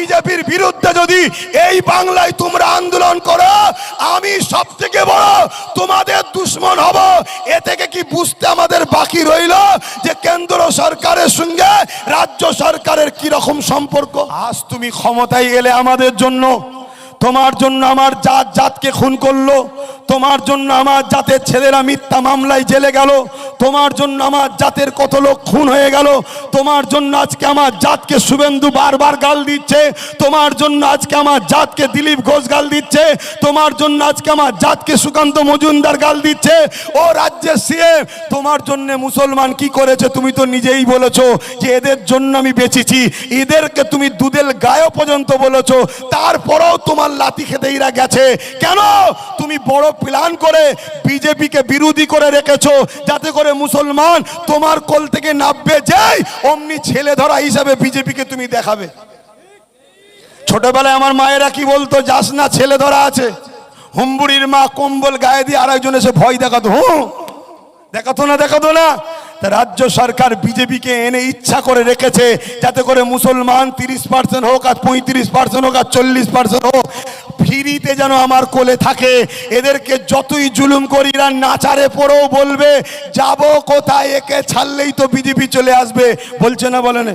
বিজেপির বিরুদ্ধে যদি এই বাংলায় তোমরা আন্দোলন করো, আমি সব থেকে বড় তোমাদের দুশ্মন হব। এ থেকে কি বুঝতে আমাদের বাকি রইল যে কেন্দ্র সরকারের সঙ্গে রাজ্য সরকারের কি রকম সম্পর্ক? আজ তুমি ক্ষমতায় এলে আমাদের জন্য, তোমার জন্য আমার জাত জাতকে খুন করল তোমার জন্য আমার জাতের ছেলেরা মিথ্যা মামলায় জেলে গেল। তোমার জন্য আমার জাতের কত লোক খুন হয়ে গেল। তোমার জন্য আজকে আমার জাতকে শুভেন্দু বারবার গাল দিচ্ছে। তোমার জন্য আজকে আমার জাতকে দিলীপ ঘোষ গাল দিচ্ছে। তোমার জন্য আজকে আমার জাতকে সুকান্ত মজুমদার গাল দিচ্ছে। ও রাজ্যের সিএম, তোমার জন্য মুসলমান কি করেছে তুমি তো নিজেই বলেছ যে এদের জন্য আমি বেঁচেছি। এদেরকে তুমি দুধের গায়ে পর্যন্ত বলেছ। তারপরেও তোমার লাতি খেতে এরা গেছে। কেন? তুমি বড় প্ল্যান করে বিজেপিকে বিরোধী করে রেখেছো, যাতে করে মুসলমান তোমার কোল থেকে নাববে যাই অমনি ছেলে ধরা হিসাবে বিজেপিকে তুমি দেখাবে। ছোটবেলায় আমার মায়েরা কি বলতো, যাস না ছেলে ধরা আছে। হুম্বুড়ির মা কম্বল গায়ে দিয়ে আর একজন এসে ভয় দেখাতো হুঁ দেখাতো না দেখাতো না। রাজ্য সরকার বিজেপিকে এনে ইচ্ছা করে রেখেছে যাতে করে মুসলমান তিরিশ পার্সেন্ট হোক আর পঁয়ত্রিশ পার্সেন্ট হোক আর চল্লিশ পার্সেন্ট হোক, ফ্রিতে যেন আমার কোলে থাকে। এদেরকে যতই জুলুম করি না, নাচারে পড়েও বলবে, যাব কোথায়? একে ছাড়লেই তো বিজেপি চলে আসবে। বলছে না বলে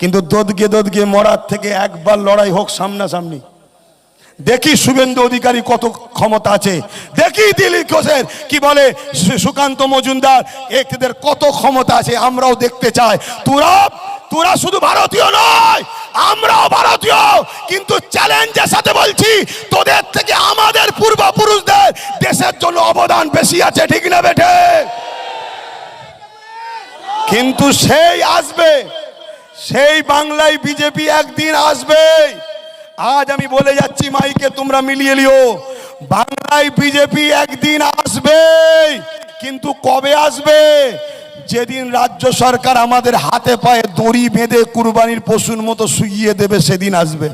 কিন্তু দোদগে দোদগে মরার থেকে একবার লড়াই হোক সামনাসামনি। দেখি শুভেন্দু অধিকারী কত ক্ষমতা আছে। দেখি দিলীপ ঘোষের কি বলে সুকান্ত মজুমদার, এদের কত ক্ষমতা আছে আমরাও দেখতে চাই। তোরা তোরা শুধু ভারতীয় নয়, আমরাও ভারতীয়। কিন্তু চ্যালেঞ্জের সাথে বলছি, তোদের থেকে আমাদের পূর্বপুরুষদের দেশের জন্য অবদান বেশি আছে, ঠিক না বেঠে? কিন্তু সেই আসবে, সেই বাংলায় বিজেপি একদিন আসবে। আজ আমি বলে যাচ্ছি, মাইকে, তোমরা মিলিয়ে লিও বাংলায় বিজেপি একদিন আসবে, কিন্তু কবে আসবে? যেদিন রাজ্য সরকার আমাদের হাতে পায়ে দড়ি বেঁধে কুরবানির পশুর মতো শুইয়ে দেবে, সেদিন আসবে।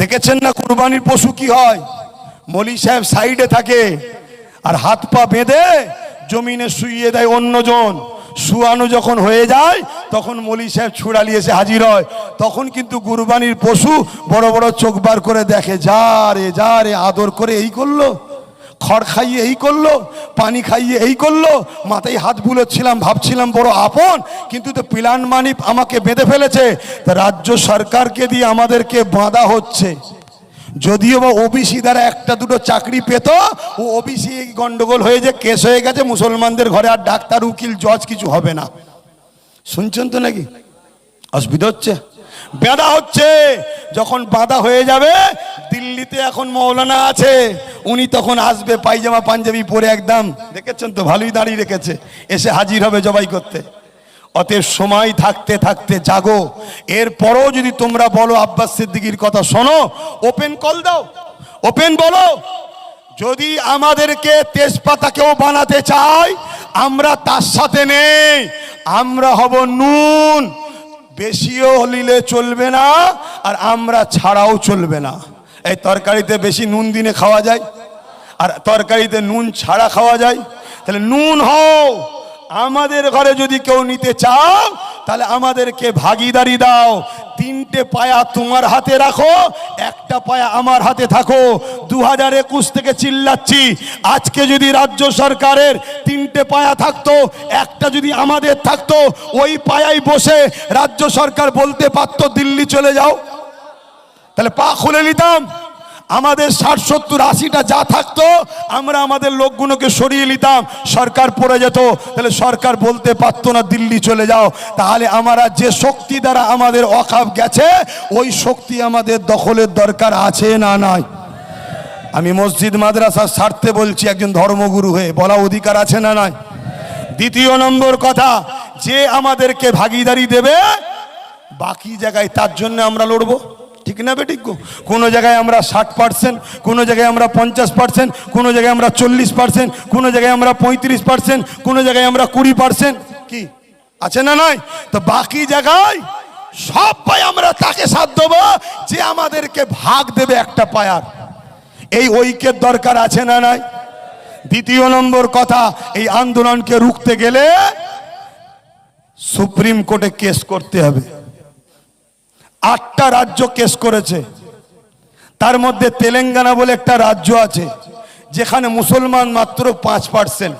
দেখেছেন না কুরবানির পশু কি হয়? মলি সাহেব সাইডে থাকে আর হাত পা বেঁধে জমিনে শুইয়ে দেয় অন্যজন। শুয়ানো যখন হয়ে যায়, তখন মলি সাহেব ছুড়ালি এসে হাজির হয়। তখন কিন্তু কুরবানির পশু বড় বড় চোখ বার করে দেখে, যা রে যা রে, আদর করে এই করল, খড় খাইয়ে এই করল, পানি খাইয়ে এই করল, মাথায় হাত বুলোচ্ছিলাম, ভাবছিলাম বড় আপন, কিন্তু তো পিলান মানি আমাকে বেঁধে ফেলেছে। রাজ্য সরকারকে দিয়ে আমাদেরকে বাঁধা হচ্ছে। যদিও বা ওবিসি দ্বারা একটা দুটো চাকরি পেত, ও ওবিসি গন্ডগোল হয়ে যে কেস হয়ে গেছে, মুসলমানদের ঘরে আর ডাক্তার, উকিল, জজ কিছু হবে না। শুনছেন তো নাকি? অসুবিধা হচ্ছে? বেঁধা হচ্ছে। যখন বাঁধা হয়ে যাবে, দিল্লিতে এখন মৌলানা আছে, উনি তখন আসবে পায়জামা পাঞ্জাবি পরে একদম। দেখেছেন তো? ভালোই দাঁড়িয়ে রেখেছে। এসে হাজির হবে জবাই করতে। অতএব সময় থাকতে থাকতে জাগো। এরপরও যদি তোমরা বলো, আব্বাস সিদ্দিকির কথা শোনো, ওপেন কল দাও, ওপেন বলো। যদি আমাদেরকে তেজপাতাকেও বানাতে চাই আমরা তার সাথে নেই। আমরা হব নুন। বেশিও হলিলে চলবে না, আর আমরা ছাড়াও চলবে না। এই তরকারিতে বেশি নুন দিনে খাওয়া যায়? আর তরকারিতে নুন ছাড়া খাওয়া যায়? তাহলে নুন হও। আমাদের ঘরে যদি কেউ নিতে চাও, তাহলে আমাদেরকে ভাগিদারি দাও। তিনটে পায়া তোমার হাতে রাখো, একটা পায়া আমার হাতে থাকো। দু হাজার একুশ থেকে চিল্লাচ্ছি। আজকে যদি রাজ্য সরকারের তিনটে পায়া থাকতো, একটা যদি আমাদের থাকতো, ওই পায়ায় বসে রাজ্য সরকার বলতে পারতো, দিল্লি চলে যাও। তাহলে পা খুলে নিতাম। আমাদের ষাট, সত্তর, আশিটা যা থাকতো, আমরা আমাদের লোকগুলোকে সরিয়ে নিতাম। সরকার পড়ে যেত, তাহলে সরকার বলতে পারতো না, দিল্লি চলে যাও। তাহলে আমরা যে শক্তি দ্বারা আমাদের অকাপ গেছে, ওই শক্তি আমাদের দখলের দরকার আছে না নাই? আমি মসজিদ মাদ্রাসার স্বার্থে বলছি, একজন ধর্মগুরু হয়ে, বলা অধিকার আছে না নাই? দ্বিতীয় নম্বর কথা, যে আমাদেরকে ভাগিদারি দেবে, বাকি জায়গায় তার জন্য আমরা লড়বো। ঠিক না বেঠিক? কোনো জায়গায় আমরা ষাট পার্সেন্ট, কোনো জায়গায় আমরা পঞ্চাশ পার্সেন্ট, কোনো জায়গায় আমরা চল্লিশ পার্সেন্ট, কোনো জায়গায় আমরা পঁয়ত্রিশ পার্সেন্ট, কোনো জায়গায় আমরা কুড়ি পার্সেন্ট। কি? আছে না নয়? তো বাকি জায়গায় সব পায় আমরা তাকে সাথ দেবো যে আমাদেরকে ভাগ দেবে একটা পায়ার। এই ঐক্যের দরকার আছে না নাই? দ্বিতীয় নম্বর কথা, এই আন্দোলনকে রুখতে গেলে সুপ্রিম কোর্টে কেস করতে হবে। আটটা রাজ্য কেস করেছে। তার মধ্যে তেলেঙ্গানা বলে একটা রাজ্য আছে, যেখানে মুসলমান মাত্র পাঁচ পার্সেন্ট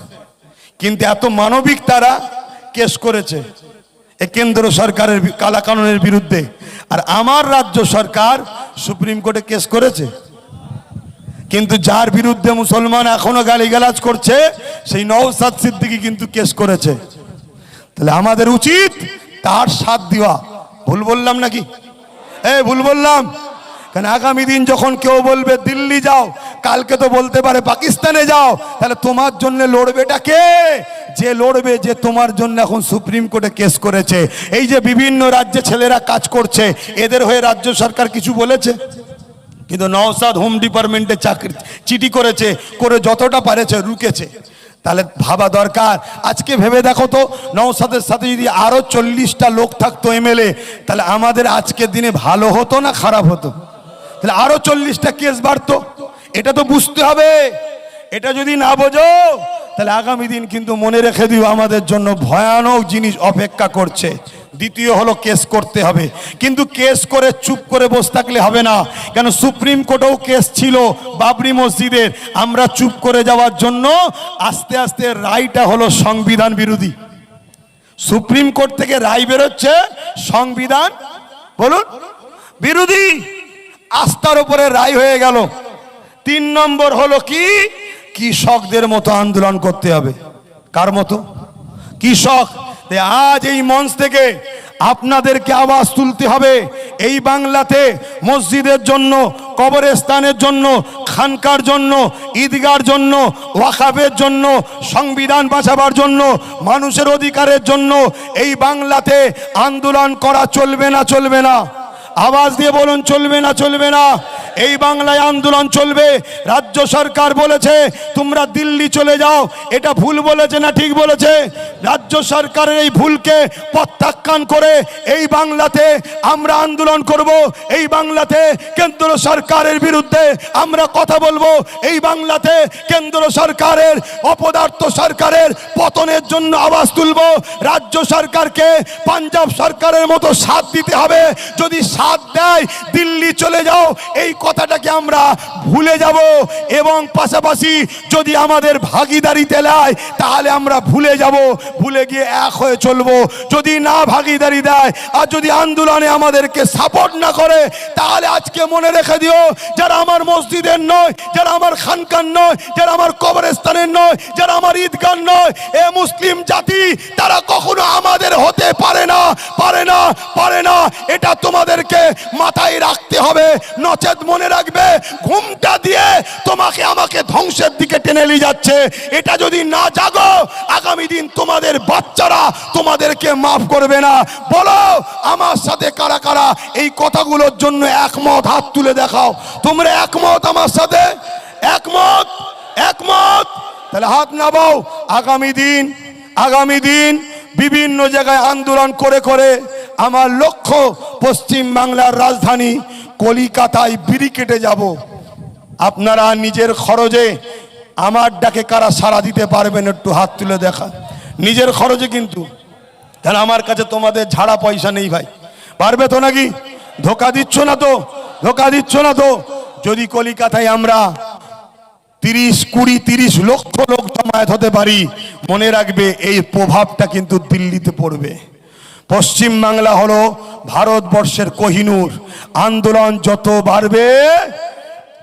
কিন্তু এত মানবিক তারা কেস করেছে এ কেন্দ্র সরকারের বি- কালা কানুনের বিরুদ্ধে। আর আমার রাজ্য সরকার সুপ্রিম কোর্টে কেস করেছে। কিন্তু যার বিরুদ্ধে মুসলমান এখনও গালিগালাজ করছে, সেই নওসাদ সিদ্দিকি কিন্তু কেস করেছে। তাহলে আমাদের উচিত তার সাথ দেওয়া। ভুল বললাম নাকি? এ ভুল বললাম। কারণ আগামী দিন যখন কেউ বলবে দিল্লি যাও, কালকে তো বলতে পারে পাকিস্তানে যাও, তাহলে তোমার জন্য লড়বেটা কে? যে লড়বে যে তোমার জন্য এখন সুপ্রিম কোর্টে কেস করেছে। এই যে বিভিন্ন রাজ্যে ছেলেরা কাজ করছে, এদের হয়ে রাজ্য সরকার কিছু বলেছে? কিন্তু নওসাদ হোম ডিপার্টমেন্টে চাকরি, চিঠি করেছে, করে যতটা পারেছে রুকেছে। তাহলে ভাবা দরকার। আজকে ভেবে দেখো তো নওসাদের সাথে যদি আরও চল্লিশটা লোক থাকতো এমএলএ, তাহলে আমাদের আজকের দিনে ভালো হতো না খারাপ হতো? তাহলে আরও চল্লিশটা কেস বাড়তো? এটা তো বুঝতে হবে। এটা যদি না বোঝো, তাহলে আগামী দিন কিন্তু মনে রেখে দিও আমাদের জন্য ভয়ানক জিনিস অপেক্ষা করছে। দ্বিতীয় হলো কেস করতে হবে। কিন্তু কেস করে চুপ করে বসে থাকলে হবে না। কেন সুপ্রিম কোর্টেও কেস ছিল বাবরি মসজিদের। আমরা চুপ করে যাওয়ার জন্য আস্তে আস্তে রায়টা হলো সংবিধান বিরোধী। সুপ্রিম কোর্ট থেকে রায় বেরোচ্ছে সংবিধান। বলুন। বিরোধী। আস্থার উপরে রায় হয়ে গেল। তিন নম্বর হলো কি? কৃষকদের মতো আন্দোলন করতে হবে। কার মতো? কৃষক। আজ এই মঞ্চ থেকে আপনাদেরকে আওয়াজ তুলতে হবে। এই বাংলাতে মসজিদের জন্য, কবরস্থানের জন্য, খানকার জন্য, ঈদগার জন্য, ওয়াকাফের জন্য, সংবিধান বাঁচাবার জন্য, মানুষের অধিকারের জন্য এই বাংলাতে আন্দোলন করা চলবে না চলবে না। আওয়াজ দিয়ে বলুন, চলবে না চলবে না। এই বাংলায় আন্দোলন চলবে। রাজ্য সরকার বলেছে, তোমরা দিল্লি চলে যাও। এটা ভুল বলেছে না ঠিক বলেছে? রাজ্য সরকারের এই ভুলকে প্রত্যাখ্যান করে এই বাংলাতে আমরা আন্দোলন করব। এই বাংলাতে কেন্দ্র সরকারের বিরুদ্ধে আমরা কথা বলব। এই বাংলাতে কেন্দ্র সরকারের, অপদার্থ সরকারের পতনের জন্য আওয়াজ তুলবো। রাজ্য সরকারকে, পাঞ্জাব সরকারের মতো সাথ দিতে হবে। যদি সাথ দেয়, দিল্লি চলে যাও, এই কথাটাকে আমরা ভুলে যাব। এবং পাশাপাশি যদি আমাদের ভাগিদারিতে নেয় তাহলে আমরা ভুলে যাব, ভুলে গিয়ে এক হয়ে চলবো। যদি না ভাগিদারি দেয়, আর যদি আন্দোলনে আমাদেরকে সাপোর্ট না করে, তাহলে আজকে মনে রেখে দিও, যারা আমার মসজিদের নয়, যারা আমার খানকান নয়, যারা আমার কবরস্থানের নয়, যারা আমার ঈদগান নয়, এ মুসলিম জাতি, তারা কখনো আমাদের হতে পারে না পারে না পারে না। এটা তোমাদেরকে মাথায় রাখতে হবে। নচেত মনে রাখবে, ঘুমটা দিয়ে তোমাকে আমাকে ধ্বংসের দিকে টেনে নিয়ে যাচ্ছে। এটা যদি না জাগো, আগামী দিন তোমাদের বাচ্চারা তোমাদেরকে মাফ করবে না। বলো, আমার সাথে কারা কারা এই কথাগুলোর জন্য একমত? হাত তুলে দেখাও। তোমরা একমত আমার সাথে? একমত? একমত? তাহলে হাত নামাও। আগামী দিন আগামী দিন বিভিন্ন জায়গায় আন্দোলন করে করে আমার লক্ষ্য পশ্চিম বাংলার রাজধানী কলিকাতায় বিড়ি কেটে যাব। আপনারা নিজের খরচে আমার ডাকে কারা সাড়া দিতে পারবেন একটু হাত তুলে দেখা। নিজের খরচে কিন্তু। তাহলে আমার কাছে তোমাদের ঝাড়া পয়সা নেই ভাই? পারবে তো নাকি? ধোকা দিচ্ছ না তো? ধোকা দিচ্ছ না তো? যদি কলিকাতায় আমরা তিরিশ, কুড়ি, তিরিশ লক্ষ লোক জমায়েত হতে পারি, মনে রাখবে এই প্রভাবটা কিন্তু দিল্লিতে পড়বে। পশ্চিম বাংলা হলো ভারতবর্ষের কোহিনূর। আন্দোলন যত বাড়বে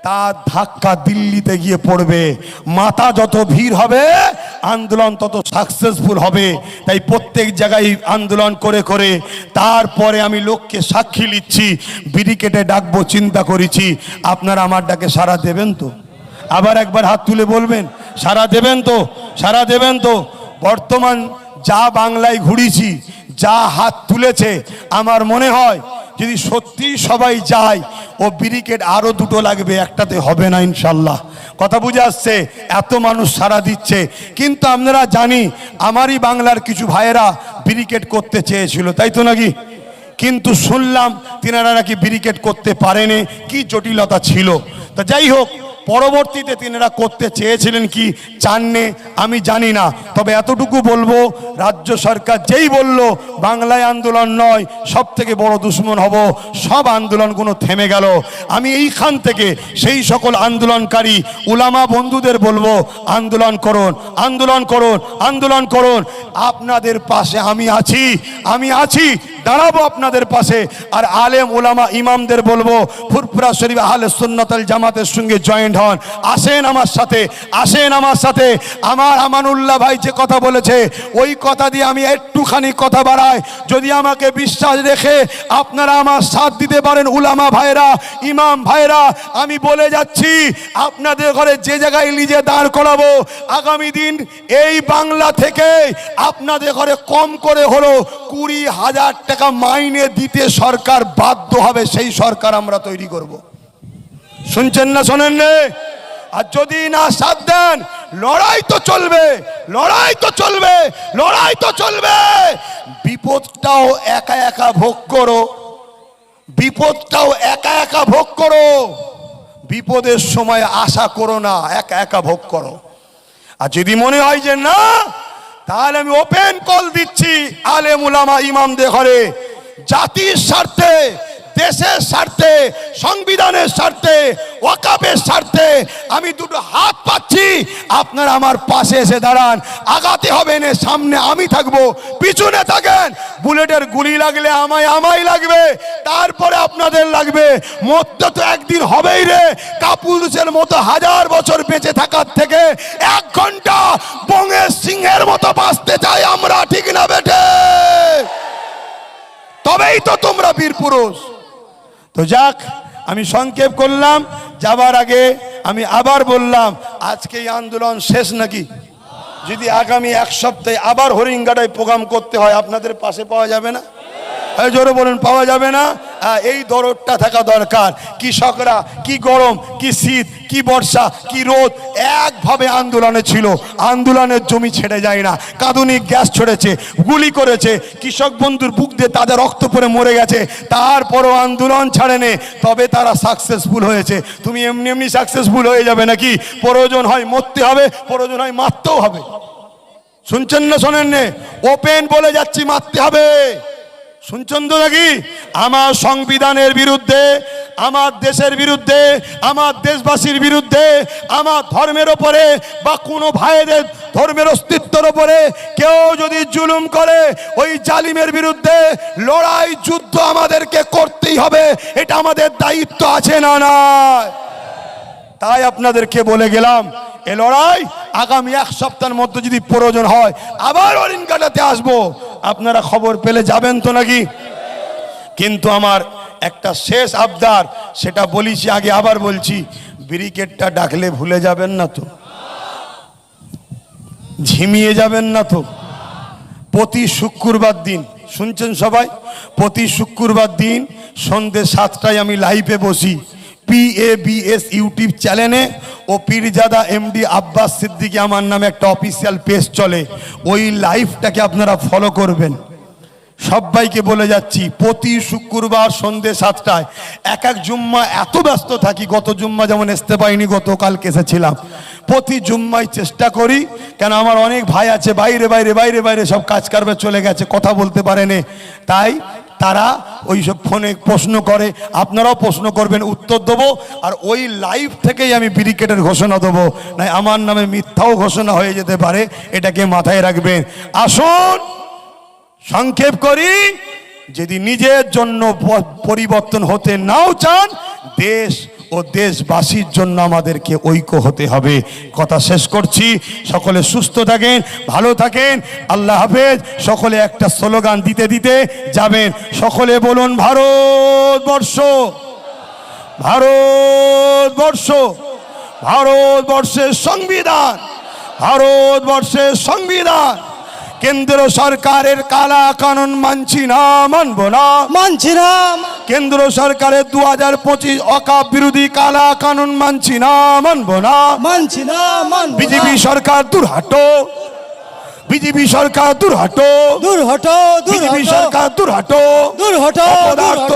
তার ধাক্কা দিল্লিতে গিয়ে পড়বে। মাথা যত ভিড় হবে, আন্দোলন তত সাকসেসফুল হবে। তাই প্রত্যেক জায়গায় আন্দোলন করে করে তারপরে আমি লোককে সাক্ষী নিচ্ছি বিড়িকেটে ডাকবো, চিন্তা করেছি, আপনারা আমার ডাকে সারা দেবেন তো? আবার একবার হাত তুলে বলবেন সারা দেবেন তো? সারা দেবেন তো? বর্তমান যা বাংলায় ঘুরিছি যা হাত তুলেছে, আমার মনে হয় যদি সত্যি সবাই যায়, ও ব্রিকেট আরও দুটো লাগবে, একটাতে হবে না ইনশাল্লাহ। কথা বুঝে আসছে? এত মানুষ সারা দিচ্ছে। কিন্তু আপনারা জানি, আমারই বাংলার কিছু ভাইয়েরা ব্রিকেট করতে চেয়েছিল, তাই তো নাকি? কিন্তু শুনলাম, তিনারা নাকি ব্রিকেট করতে পারেনি, কি জটিলতা ছিল। তা যাই হোক পরবর্তীতে তিনারা করতে চেয়েছিলেন কি? চাননে, আমি জানি না। তবে এতটুকু বলব, রাজ্য সরকার যেই বলল, বাংলায় আন্দোলন নয় সব থেকে বড় দুশ্মন হব, সব আন্দোলনগুলো থেমে গেল। আমি এইখান থেকে সেই সকল আন্দোলনকারী, উলামা বন্ধুদের বলব, আন্দোলন করুন আন্দোলন করুন আন্দোলন করুন। আপনাদের পাশে আমি আছি আমি আছি। দাঁড়াবো আপনাদের পাশে। আর আলেম ওলামা ইমামদের বলব, ফুরফুরা শরীফ আহলে সুন্নতাল জামাতের সঙ্গে জয়েন্ট হন। আসেন আমার সাথে, আসেন আমার সাথে। আমার আমানুল্লাহ ভাই যে কথা বলেছে, ওই কথা দিয়ে আমি একটুখানি কথা বাড়াই। যদি আমাকে বিশ্বাস রেখে আপনারা আমার সাথ দিতে পারেন, উলামা ভাইরা, ইমাম ভাইরা, আমি বলে যাচ্ছি, আপনাদের ঘরে যে জায়গায় নিজে দাঁড় করাবো, আগামী দিন এই বাংলা থেকে আপনাদের ঘরে কম করে হলো কুড়ি হাজার টাকা মাইনে দিতে সরকার বাধ্য হবে, সেই সরকার আমরা তৈরি করব। শুনছেন না, শোনেন নে? আর যদি না সাথ দেন, লড়াই তো চলবে, লড়াই তো চলবে, লড়াই তো চলবে। বিপদটাও একা একা ভোগ করো, বিপদটাও একা একা ভোগ করো। বিপদের সময় আশা করো না, একা একা ভোগ করো। আর যদি মনে হয় যে না তাহলে আমি ওপেন কল দিচ্ছি আলেম উলামা ইমামদের ঘরে। জাতির স্বার্থে দেশের স্বার্থে, সংবিধানের স্বার্থে ওয়াকাবের স্বার্থে আমি দুটো হাত পাচ্ছি। আপনারা আমার পাশে এসে দাঁড়ান। আগাতে হবে না, সামনে আমি থাকব। পিছনে থাকেন। বুলেটের গুলি লাগলে আমায় আমায় লাগবে। তারপরে আপনাদের লাগবে। মরতে তো একদিন হবেই রে। কাপুরুষের মতো হাজার বছর বেঁচে থাকার থেকে এক ঘণ্টা বঙ্গের সিংহের মতো বাঁচতে চাই আমরা, ঠিক না বেটে তবেই তো তোমরা বীর পুরুষ। তো যাক, আমি সংক্ষেপ করলাম, যাবার আগে আমি আবার বললাম, আজকে এই আন্দোলন শেষ নাকি? যদি আগামী এক সপ্তাহে আবার হরিঙ্গাটায় প্রোগ্রাম করতে হয়, আপনাদের পাশে পাওয়া যাবে না? জোরে বলুন, পাওয়া যাবে না? এই দরদটা থাকা দরকার। কৃষকরা কি গরম, কি শীত, কি বর্ষা, কি রোদ, একভাবে আন্দোলনে ছিল। আন্দোলনের জমি ছেড়ে যায় না। কাঁদুনি গ্যাস ছড়েছে, গুলি করেছে। কৃষক বন্ধুর বুক দিয়ে তাদের রক্ত পরে মরে গেছে। তারপরও আন্দোলন ছাড়েনে। তবে তারা সাকসেসফুল হয়েছে। তুমি এমনি এমনি সাকসেসফুল হয়ে যাবে নাকি? প্রয়োজন হয় মরতে হবে, প্রয়োজন হয় মারতেও হবে। শুনছেন না শোনেন নে ওপেন বলে যাচ্ছি, মারতে হবে। শুনছেন তো নাকি? আমার সংবিধানের বিরুদ্ধে, আমার দেশের বিরুদ্ধে, আমার দেশবাসীর বিরুদ্ধে, আমার ধর্মের ওপরে বা কোনো ভাইদের ধর্মের অস্তিত্বের ওপরে কেউ যদি জুলুম করে, ওই জালিমের বিরুদ্ধে লড়াই, যুদ্ধ আমাদেরকে করতেই হবে। এটা আমাদের দায়িত্ব আছে না না তাই আপনাদেরকে বলে গেলাম, এ লড়াই আগামী এক সপ্তাহের মধ্যে যদি প্রয়োজন হয়, আবার অরিন কাটাতে আসব। আপনারা খবর পেলে যাবেন তো নাকি? কিন্তু আমার একটা শেষ আবদার, সেটা বলিছি, আগে আবার বলছি ব্রিকেটটা ডাকলে ভুলে যাবেন না তো। ঝিমিয়ে যাবেন না তো। প্রতি শুক্রবার দিন, শুনছেন সবাই? প্রতি শুক্রবার দিন সন্ধ্যে সাতটায় আমি লাইভে বসি। P A B S YouTube চ্যানেলে ও পীরজাদা এমডি আব্বাস সিদ্দিকি আমার নামে একটা অফিসিয়াল পেজ চলে। ওই লাইভটাকে আপনারা ফলো করবেন। সবাইকে বলে যাচ্ছি, প্রতি শুক্রবার সন্ধ্যে সাতটায় এক এক জুম্মা এত ব্যস্ত থাকি, গত জুম্মা যেমন আসতে পাইনি গতকালকে এসেছিলাম। প্রতি জুম্মায় চেষ্টা করি, কেন আমার অনেক ভাই আছে, বাইরে বাইরে বাইরে বাইরে সব কাজ কারবে চলে গেছে, কথা বলতে পারেনি। তাই তারা ওই সব ফোনে প্রশ্ন করে, আপনারাও প্রশ্ন করবেন, উত্তর দেবো, আর ওই লাইভ থেকেই আমি ব্রিকেটের ঘোষণা দেবো। নাই, আমার নামে মিথ্যাও ঘোষণা হয়ে যেতে পারে, এটাকে মাথায় রাখবেন। আসুন, সংক্ষেপ করি, যদি নিজের জন্য পরিবর্তন হতে নাও চান, দেশ ও দেশবাসীর জন্য আমাদেরকে ঐক্য হতে হবে। কথা শেষ করছি। সকলে সুস্থ থাকেন, ভালো থাকেন। আল্লাহ হাফেজ। সকলে একটা স্লোগান দিতে দিতে যাবেন। সকলে বলুন, ভারতবর্ষ ভারতবর্ষ, ভারতবর্ষের সংবিধান ভারতবর্ষের সংবিধান। কেন্দ্র সরকারের কালা কানুন মানছি না মানব না। মানছি না। কেন্দ্র সরকারের দু হাজার পঁচিশ অকাপ বিরোধী কালা কানুন মানছি না মানব না। মানছি না। বিজেপি সরকার দূর হাটো বিজেপি সরকার দূর হাটো দূর হটো বিজেপি সরকার দূর হাটো দূর হটো দূর অপদার্থ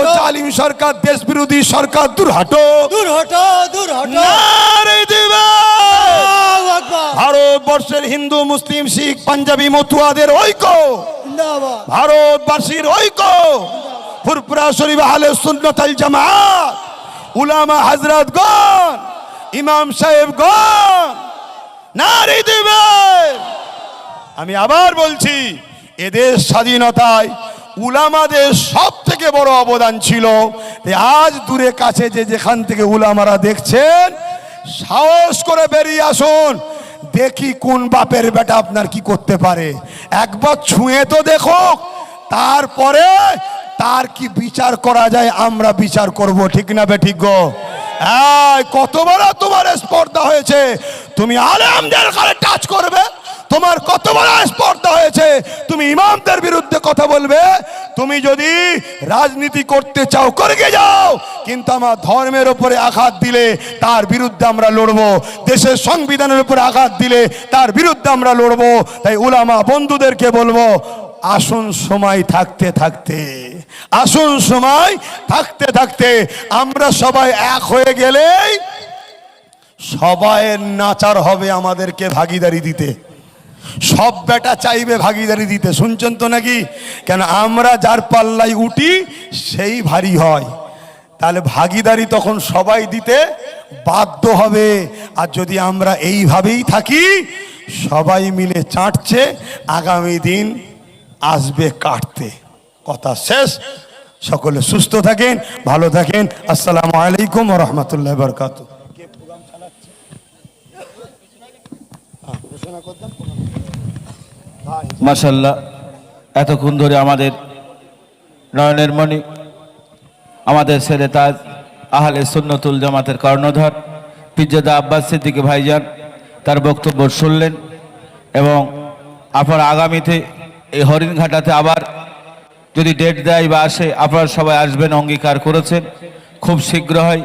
সরকার দেশ বিরোধী সরকার দূর হাটো দূর হটো দূর হটো ভারতবর্ষের হিন্দু মুসলিম শিখ পাঞ্জাবি মতুয়াদের ঐক্য। ভারতবাসীর ঐক্য। ফুরপুরা শরীফ আহলে সুন্নতাল জামাত। উলামা হযরতগণ ইমাম সাহেবগণ নারী দিবে আমি আবার বলছি এদের স্বাধীনতায় উলামাদের সব থেকে বড় অবদান ছিল আজ দূরে কাছে যে যেখান থেকে উলামারা দেখছেন সাহস করে বেরিয়ে আসুন। দেখি কোন বাপের বেটা আপনার কি করতে পারে। একবার ছুঁয়ে তো দেখো, তারপরে তার কি বিচার করা যায় আমরা বিচার করব, ঠিক না বে ঠিক গো? কতবার তোমার স্পর্ধা হয়েছে? তুমি আলেমদের কালে টাচ করবে? তোমার কত বড় স্পর্ধা হয়েছে? তুমি ইমামদের বিরুদ্ধে কথা বলবে? তুমি যদি রাজনীতি করতে চাও, করে যাও। কিন্তু আমার ধর্মের উপরে আঘাত দিলে তার বিরুদ্ধে আমরা লড়বো। দেশের সংবিধানের উপরে আঘাত দিলে তার বিরুদ্ধে আমরা লড়বো। তাই উলামা বন্ধুদেরকে বলব, আসুন সময় থাকতে থাকতে, আসুন সময় থাকতে থাকতে, আমরা সবাই এক হয়ে গেলেই সবাইয়ের নাচার হবে আমাদেরকে ভাগিদারি দিতে। সব বেটা চাইবে ভাগিদারি দিতে। শুনছেন তো নাকি? কেন আমরা যার পাল্লাই উঠি, সেই ভারী হয়। তাহলে ভাগিদারি তখন সবাই দিতে বাধ্য হবে। আর যদি আমরা এইভাবেই থাকি, সবাই মিলে চাটছে, আগামী দিন আসবে কাটতে। কথা শেষ। সকলে সুস্থ থাকেন, ভালো থাকেন। আসসালামু আলাইকুম রহমতুল্লাহ বরকাত মাসাল্লাহ এতক্ষণ ধরে আমাদের নয়নের মণি, আমাদের ছেলে তাজ, আহলে সুন্নতুল জামাতের কর্ণধর, পিজ্জাদা আব্বাস সিদ্দিকে ভাইজান, তার বক্তব্য শুনলেন এবং আপনারা আগামীতে এই হরিণঘাটাতে আবার যদি ডেট দেয় বা আসে, আপনারা সবাই আসবেন, অঙ্গীকার করেছেন। খুব শীঘ্র হয়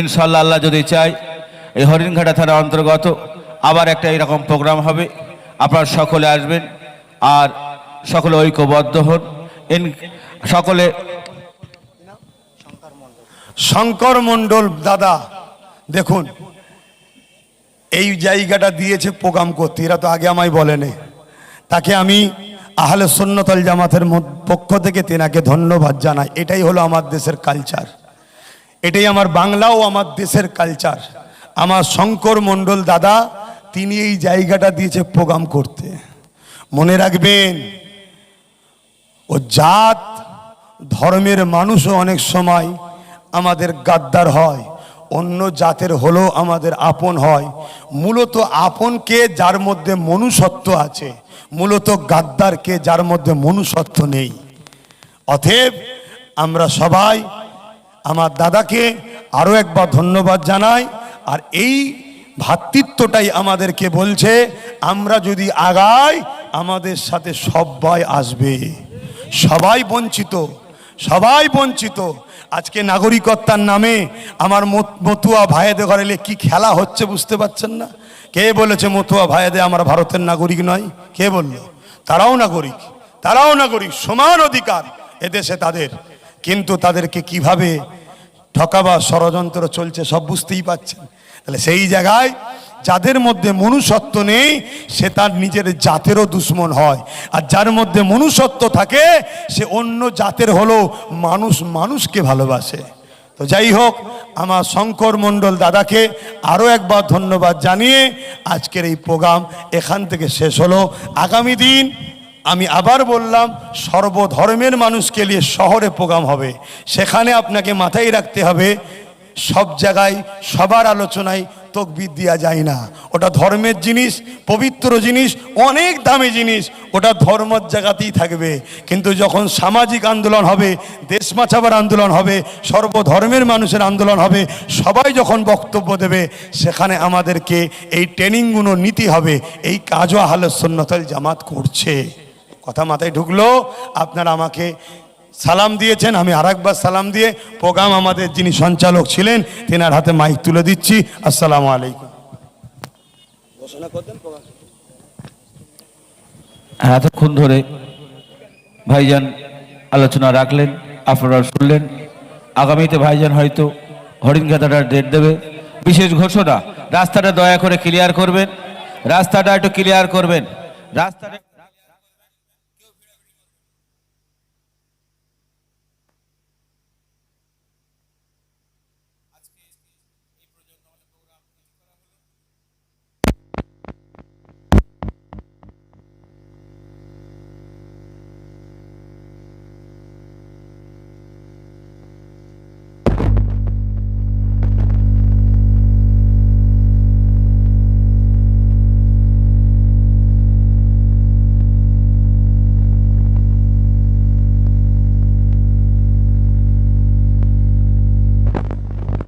ইনশাল্লাহ আল্লাহ যদি চাই এই হরিণঘাটা থানার অন্তর্গত আবার একটা এরকম প্রোগ্রাম হবে। আপনারা সকলে আসবেন আর সকলে ঐক্যবদ্ধ হন। ইন সকলে শঙ্কর মণ্ডল দাদা, দেখুন, এই জায়গাটা দিয়েছে প্রোগ্রাম করতে, এরা তো আগে আমায় বলেনি। তাকে আমি আহলে সন্ন্যতল জামাতের পক্ষ থেকে তেনাকে ধন্যবাদ জানাই। এটাই হলো আমার দেশের কালচার এটাই আমার বাংলাও আমার দেশের কালচার আমার শঙ্কর মণ্ডল দাদা তিনি এই জায়গাটা দিয়েছে প্রোগ্রাম করতে। মনে রাখবেন, ও জাত, ধর্মের মানুষও অনেক সময় আমাদের গাদ্দার হয়, অন্য জাতের হলেও আমাদের আপন হয়। মূলত আপনকে যার মধ্যে মনুষ্যত্ব আছে, মূলত গাদ্দারকে যার মধ্যে মনুষ্যত্ব নেই। অতএব আমরা সবাই, আমার দাদাকে আরও একবার ধন্যবাদ জানাই, আর এই ভ্রাতৃত্বটাই আমাদেরকে বলছে, আমরা যদি আগাই, আমাদের সাথে সবাই আসবে। সবাই বঞ্চিত সবাই বঞ্চিত। আজকে নাগরিকত্বার নামে আমার মত- মতুয়া ভাইয়েদের ঘরে কি খেলা হচ্ছে বুঝতে পারছেন না? কে বলেছে মতুয়া ভাইয়েদের আমার ভারতের নাগরিক নয়? কে বলল? তারাও নাগরিক তারাও নাগরিক, সমান অধিকার এদেশে তাদের। কিন্তু তাদেরকে কীভাবে ঠকাবা ষড়যন্ত্র চলছে সব বুঝতেই পাচ্ছেন তাহলে সেই জায়গায় যাদের মধ্যে মনুষ্যত্ব নেই, সে তার নিজের জাতেরও দুশ্মন হয়। আর যার মধ্যে মনুষ্যত্ব থাকে, সে অন্য জাতের হলেও মানুষ মানুষকে ভালোবাসে। তো যাই হোক, আমার শঙ্কর মণ্ডল দাদাকে আরও একবার ধন্যবাদ জানিয়ে আজকের এই প্রোগ্রাম এখান থেকে শেষ হলো। আগামী দিন আমি আবার বললাম, সর্বধর্মের মানুষকে নিয়ে শহরে প্রোগ্রাম হবে। সেখানে আপনাকে মাথায় রাখতে হবে সব জায়গায় সবার আলোচনায় তকবির দেওয়া যায় না। ওটা ধর্মের জিনিস, পবিত্র জিনিস, অনেক দামি জিনিস, ওটা ধর্মের জায়গাতেই থাকবে। কিন্তু যখন সামাজিক আন্দোলন হবে, দেশ বাঁচাবার আন্দোলন হবে, সর্বধর্মের মানুষের আন্দোলন হবে, সবাই যখন বক্তব্য দেবে, সেখানে আমাদেরকে এই ট্রেনিংগুলো নিতে হবে। এই কাজও আহলে সন্ন্যতাল জামাত করছে। কথা মাথায় ঢুকলো? আপনারা আমাকে সালাম দিয়েছেন আমি আরেকবার সালাম দিয়ে প্রোগ্রাম আমাদের যিনি সঞ্চালক ছিলেন তেনার হাতে মাইক তুলে দিচ্ছি। আসসালামু আলাইকুম। এতক্ষণ ধরে ভাইজান আলোচনা রাখলেন আপনারা শুনলেন। আগামীতে ভাইজান হয়তো হরিণঘাটাটার ডেট দেবে। বিশেষ ঘোষণা রাস্তাটা দয়া করে ক্লিয়ার করবেন। রাস্তাটা একটু ক্লিয়ার করবেন। রাস্তাটা